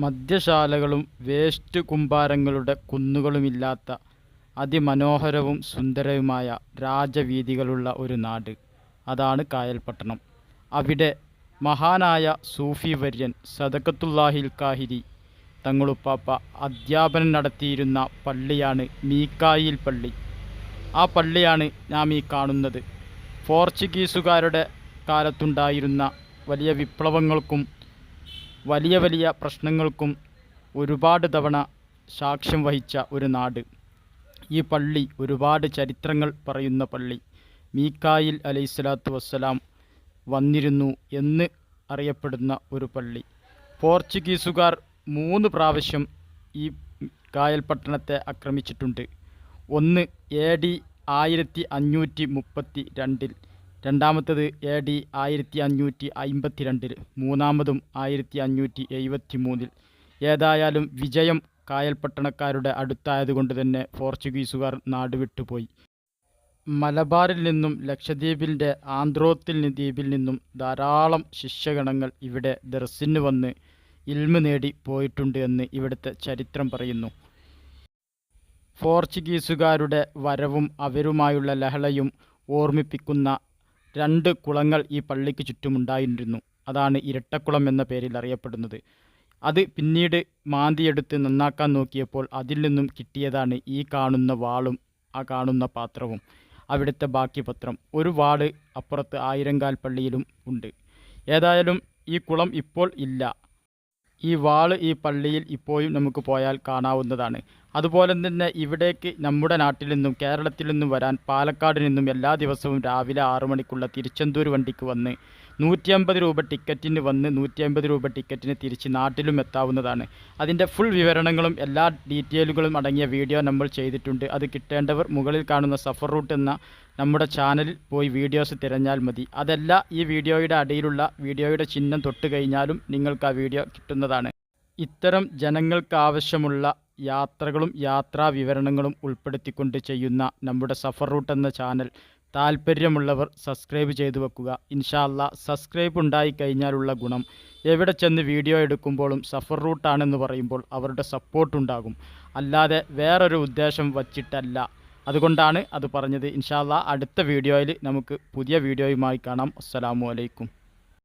മദ്യശാലകളും waste കൂമ്പാരങ്ങളുടെ കുന്നുകളുമില്ലാത്ത അതിമനോഹരവും സുന്ദരവുമായ രാജവീഥികളുള്ള ഒരു നാട്. അതാണ് കായൽപട്ടണം. അവിടെ മഹാനായ സൂഫി വര്യൻ സദക്കത്തുല്ലാഹിൽ കാഹിരി തങ്ങളുപ്പാപ്പ അധ്യാപനം നടത്തിയിരുന്ന പള്ളിയാണ് മീക്കായിൽ പള്ളി. ആ പള്ളിയാണ് നാം ഈ കാണുന്നത്. പോർച്ചുഗീസുകാരുടെ കാലത്തുണ്ടായിരുന്ന വലിയ വിപ്ലവങ്ങൾക്കും വലിയ വലിയ പ്രശ്നങ്ങൾക്കും ഒരുപാട് തവണ സാക്ഷ്യം വഹിച്ച ഒരു നാട്. ഈ പള്ളി ഒരുപാട് ചരിത്രങ്ങൾ പറയുന്ന പള്ളി. മീക്കായിൽ അലൈഹിസ്സലാത്തു വസ്സലാം വന്നിരുന്നു എന്ന് അറിയപ്പെടുന്ന ഒരു പള്ളി. പോർച്ചുഗീസുകാർ മൂന്ന് പ്രാവശ്യം ഈ കായൽ പട്ടണത്തെ ആക്രമിച്ചിട്ടുണ്ട്. ഒന്ന് എ ഡി ആയിരത്തി അഞ്ഞൂറ്റി മുപ്പത്തി രണ്ടിൽ. രണ്ടാമത്തത് എ ഡി ആയിരത്തി അഞ്ഞൂറ്റി അമ്പത്തി രണ്ടിൽ മൂന്നാമതും ആയിരത്തി അഞ്ഞൂറ്റി എഴുപത്തി മൂന്നിൽ ഏതായാലും വിജയം കായൽപട്ടണക്കാരുടെ അടുത്തായതുകൊണ്ട് തന്നെ പോർച്ചുഗീസുകാർ നാടുവിട്ടുപോയി. മലബാറിൽ നിന്നും ലക്ഷദ്വീപിന്റെ ആന്ധ്രോത്തിൽ ദ്വീപിൽ നിന്നും ധാരാളം ശിഷ്യഗണങ്ങൾ ഇവിടെ ദർസിന് വന്ന് ഇൽമ നേടി പോയിട്ടുണ്ട് എന്ന് ഇവിടുത്തെ ചരിത്രം പറയുന്നു. പോർച്ചുഗീസുകാരുടെ വരവും അവരുമായുള്ള ലഹളയും ഓർമ്മിപ്പിക്കുന്ന രണ്ട് കുളങ്ങൾ ഈ പള്ളിക്ക് ചുറ്റുമുണ്ടായിരുന്നു. അതാണ് ഇരട്ടക്കുളം എന്ന പേരിൽ അറിയപ്പെടുന്നത്. അത് പിന്നീട് മാന്തിയെടുത്ത് നന്നാക്കാൻ നോക്കിയപ്പോൾ അതിൽ നിന്നും കിട്ടിയതാണ് ഈ കാണുന്ന വാളും ആ കാണുന്ന പാത്രവും. അവിടുത്തെ ബാക്കി പത്രം. ഒരു വാൾ അപ്പുറത്ത് ആയിരങ്കാൽ പള്ളിയിലും ഉണ്ട്. ഏതായാലും ഈ കുളം ഇപ്പോൾ ഇല്ല. ഈ വാൾ ഈ പള്ളിയിൽ ഇപ്പോഴും നമുക്ക് പോയാൽ കാണാവുന്നതാണ്. അതുപോലെ തന്നെ ഇവിടേക്ക് നമ്മുടെ നാട്ടിൽ നിന്നും കേരളത്തിൽ നിന്നും വരാൻ പാലക്കാട് നിന്നും എല്ലാ ദിവസവും രാവിലെ ആറു മണിക്കുള്ള തിരുച്ചെന്തൂർ വണ്ടിക്ക് വന്ന് നൂറ്റി അമ്പത് രൂപ ടിക്കറ്റിന് വന്ന് നൂറ്റി അമ്പത് രൂപ ടിക്കറ്റിന് തിരിച്ച് നാട്ടിലും എത്താവുന്നതാണ്. അതിന്റെ ഫുൾ വിവരണങ്ങളും എല്ലാ ഡീറ്റെയിലുകളും അടങ്ങിയ വീഡിയോ നമ്മൾ ചെയ്തിട്ടുണ്ട്. അത് കിട്ടേണ്ടവർ മുകളിൽ കാണുന്ന സഫർ റൂട്ട് എന്ന നമ്മുടെ ചാനലിൽ പോയി വീഡിയോസ് തിരഞ്ഞാൽ മതി. അതല്ല ഈ വീഡിയോയുടെ അടിയിലുള്ള വീഡിയോയുടെ ചിഹ്നം തൊട്ട് കഴിഞ്ഞാലും നിങ്ങൾക്ക് ആ വീഡിയോ കിട്ടുന്നതാണ്. ഇത്തരം ജനങ്ങൾക്കാവശ്യമുള്ള യാത്രകളും യാത്രാ വിവരണങ്ങളും ഉൾപ്പെടുത്തിക്കൊണ്ട് ചെയ്യുന്ന നമ്മുടെ സഫർ റൂട്ട് എന്ന ചാനൽ താല്പര്യമുള്ളവർ സബ്സ്ക്രൈബ് ചെയ്തു വെക്കുക. ഇൻഷാല്ല സബ്സ്ക്രൈബ് ഉണ്ടായിക്കഴിഞ്ഞാലുള്ള ഗുണം എവിടെ ചെന്ന് വീഡിയോ എടുക്കുമ്പോഴും സഫർ റൂട്ടാണെന്ന് പറയുമ്പോൾ അവരുടെ സപ്പോർട്ട് ഉണ്ടാകും. അല്ലാതെ വേറൊരു ഉദ്ദേശം വച്ചിട്ടല്ല. അതുകൊണ്ടാണ് അത് പറഞ്ഞത്. ഇൻഷാല്ല അടുത്ത വീഡിയോയിൽ നമുക്ക് പുതിയ വീഡിയോയുമായി കാണാം. അസ്സലാമു അലൈക്കും.